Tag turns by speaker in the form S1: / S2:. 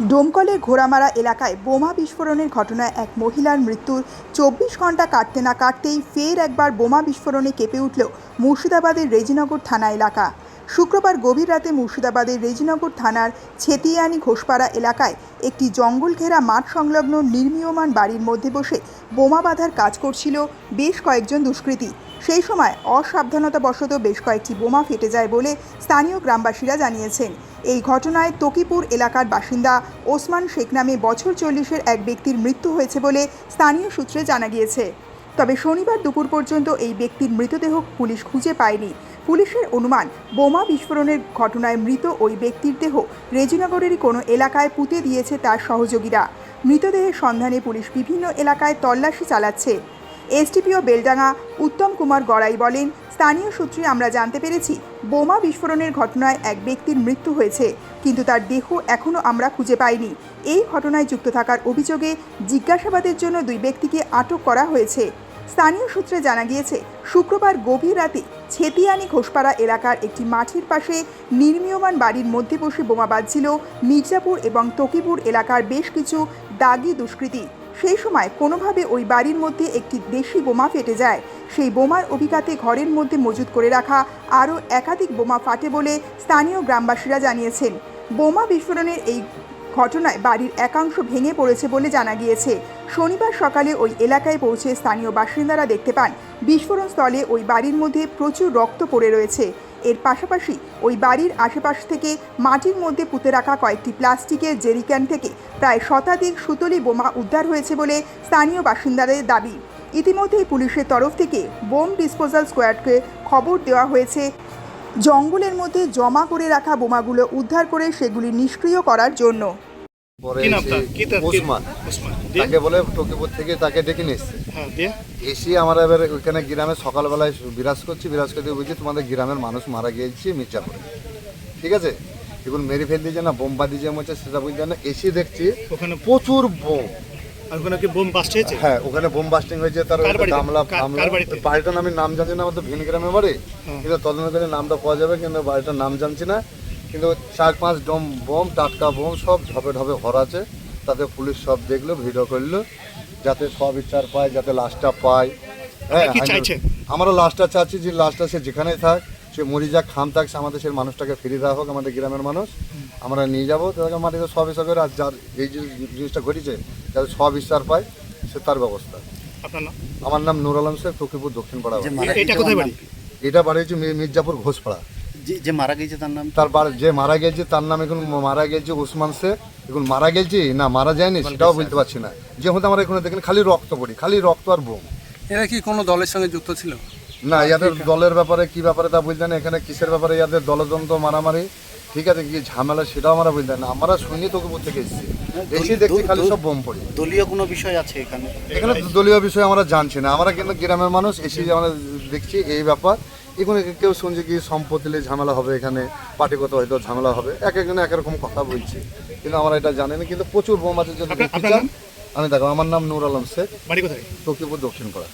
S1: ডোমকলের ঘোড়ামারা এলাকায় বোমা বিস্ফোরণের ঘটনায় এক মহিলার মৃত্যুর চব্বিশ ঘণ্টা কাটতে না কাটতেই ফের একবার বোমা বিস্ফোরণে কেঁপে উঠল মুর্শিদাবাদের রেজিনগর থানা এলাকা। শুক্রবার গভীর রাতে মুর্শিদাবাদের রেজিনগর থানার ছেতিয়ানি ঘোষপাড়া এলাকায় একটি জঙ্গল ঘেরা মাঠ সংলগ্ন নির্মীয়মান বাড়ির মধ্যে বসে বোমা বাঁধার কাজ করছিল বেশ কয়েকজন দুষ্কৃতী। সেই সময় অসাবধানতাবশত বেশ কয়েকটি বোমা ফেটে যায় বলে স্থানীয় গ্রামবাসীরা জানিয়েছেন। এই ঘটনায় তকিপুর এলাকার বাসিন্দা ওসমান শেখ নামে বছর চল্লিশের এক ব্যক্তির মৃত্যু হয়েছে বলে স্থানীয় সূত্রে জানা গিয়েছে। তবে শনিবার দুপুর পর্যন্ত এই ব্যক্তির মৃতদেহ পুলিশ খুঁজে পায়নি। পুলিশের অনুমান, বোমা বিস্ফোরণের ঘটনায় মৃত ওই ব্যক্তির দেহ রেজিনগরেরই কোনো এলাকায় পুঁতে দিয়েছে তার সহযোগীরা। মৃতদেহের সন্ধানে পুলিশ বিভিন্ন এলাকায় তল্লাশি চালাচ্ছে। এসডিপিও বেলডাঙ্গা উত্তম কুমার গড়াই বলেন, স্থানীয় সূত্রে আমরা জানতে পেরেছি, বোমা বিস্ফোরণের ঘটনায় এক ব্যক্তির মৃত্যু হয়েছে, কিন্তু তার দেহ এখনও আমরা খুঁজে পাইনি। এই ঘটনায় যুক্ত থাকার অভিযোগে জিজ্ঞাসাবাদের জন্য দুই ব্যক্তিকে আটক করা হয়েছে। স্থানীয় সূত্রে জানা গিয়েছে, শুক্রবার গভীর রাতে ছেতিয়ানি ঘোষপাড়া এলাকার একটি মাঠের পাশে নির্মীয়মান বাড়ির মধ্যে বসে বোমা বাজছিল মির্জাপুর এবং তকিপুর এলাকার বেশ কিছু দাগি দুষ্কৃতী। সেই সময় কোনোভাবে ওই বাড়ির মধ্যে একটি দেশি বোমা ফেটে যায়। সেই বোমার অভিঘাতে ঘরের মধ্যে মজুত করে রাখা আরও একাধিক বোমা ফাটে বলে স্থানীয় গ্রামবাসীরা জানিয়েছেন। বোমা বিস্ফোরণের এই ঘটনায় বাড়ির একাংশ ভেঙে পড়েছে বলে জানা গিয়েছে। শনিবার সকালে ওই এলাকায় পৌঁছে স্থানীয় বাসিন্দারা দেখতে পান, বিস্ফোরণ স্থলে ওই বাড়ির মধ্যে প্রচুর রক্ত পড়ে রয়েছে। এর পাশাপাশি ওই বাড়ির আশেপাশ থেকে মাটির মধ্যে পুঁতে রাখা কয়েকটি প্লাস্টিকের জেরিক্যান থেকে প্রায় শতাধিক সুতলি বোমা উদ্ধার হয়েছে বলে স্থানীয় বাসিন্দাদের দাবি। ইতিমধ্যেই পুলিশের তরফ থেকে বোম ডিসপোজাল স্কোয়াডকে খবর দেওয়া হয়েছে। জঙ্গলের মধ্যে জমা করে রাখা বোমাগুলো উদ্ধার করে সেগুলি নিষ্ক্রিয় করার জন্য।
S2: পরে ওসমান। তাকে বলে টকিপুর থেকে তাকে ডেকে নিয়ে এসছে।
S3: হ্যাঁ, দিয়ে?
S2: এসে আমরা এবার ওইখানে গ্রামে সকালবেলায় বিরাজ করছি বিরাজ করতে বলছি তোমাদের গ্রামের মানুষ মারা গিয়েছে মির্জাপুরে। ঠিক আছে? এখন মেরে ফেল দিয়েছে না বোম্বা দিয়ে মরছে সেটা বুঝতে না এসে দেখছি
S3: ওখানে
S2: প্রচুর বোম।
S3: আর ওখানে কি বোম বাস্ট হয়েছে?
S2: হ্যাঁ ওখানে বোম বাস্টিং হয়েছে তার গামলা? বাড়িটার আমি নাম না আমার তো ভিন গ্রামে বাড়ি। কিন্তু তদন্ত করে নামটা পাওয়া যাবে কিন্তু বাড়িটার নাম জানছি না। কিন্তু চার পাঁচ ডম বোম টাটকা বোম সব ঢপে ঢপে ভরা আছে। তাতে পুলিশ সব দেখল ভিডিও করল। যাতে সব বিচার পায় যাতে লাশটা পায়। হ্যাঁ
S3: কি চাইছেন?
S2: আমরা লাশটা চাচ্ছি যে লাশটা সে যেখানেই থাক সে মরি যাক খাম থাক সে আমাদের সেই মানুষটাকে ফিরিয়ে দেওয়া হোক আমাদের গ্রামের মানুষ। আমরা নিয়ে যাব তাদেরকে মাটিতে সব হিসাবে আর যার এই জিনিসটা ঘটেছে যাতে সব বিচার পায় সে তার ব্যবস্থা। আমার নাম নুর আলম শেখ ফকিপুর দক্ষিণ পাড়া
S3: এটা বাড়ি?
S2: এটা বাড়ি হচ্ছে মির্জাপুর ঘোষপাড়া।
S4: যে যে মারা গেছে তার নাম
S2: তার যে মারা গেছে তার নাম এখন মারা গেছে ওসমান শেখ। এখন মারা গেছে? না মারা যায়নি সেটাও বলতে পারছি না। যে হতে আমরা এখানে দেখেন খালি রক্ত পড়ি খালি রক্ত আর বোম।
S5: এরা কি কোনো দলের সঙ্গে যুক্ত ছিল?
S2: না ইয়াদের দলের ব্যাপারে কি ব্যাপারে তা বুঝতেন এখানে কিসের ব্যাপারে ইয়াদের দলদ্বন্দ্ব মারামারি? ঠিক আছে কি ঝামেলা সেটাও আমরা বুঝতেন না। আমরা শুনি তোকে থেকে এসেছি। এসে দেখছি খালি সব বোম পড়ি।
S4: দলীয় কোনো বিষয় আছে এখানে?
S2: এখানে দলীয় বিষয় আমরা জানছি না। আমরা কিন্তু গ্রামের মানুষ এসে আমরা দেখছি এই ব্যাপার। এখানে কেউ শুনছে কি সম্পত্তি দিলে ঝামেলা হবে এখানে পার্টিগত হয়তো ঝামেলা হবে। এক একজনে এক রকম কথা বলছি। কিন্তু আমরা এটা জানি না কিন্তু প্রচুর বোম আছে। যদি? আমি দেখো আমার নাম নুর আলম শেখ।
S3: বাড়ি কোথায়?
S2: তকিপুর দক্ষিণ পাড়া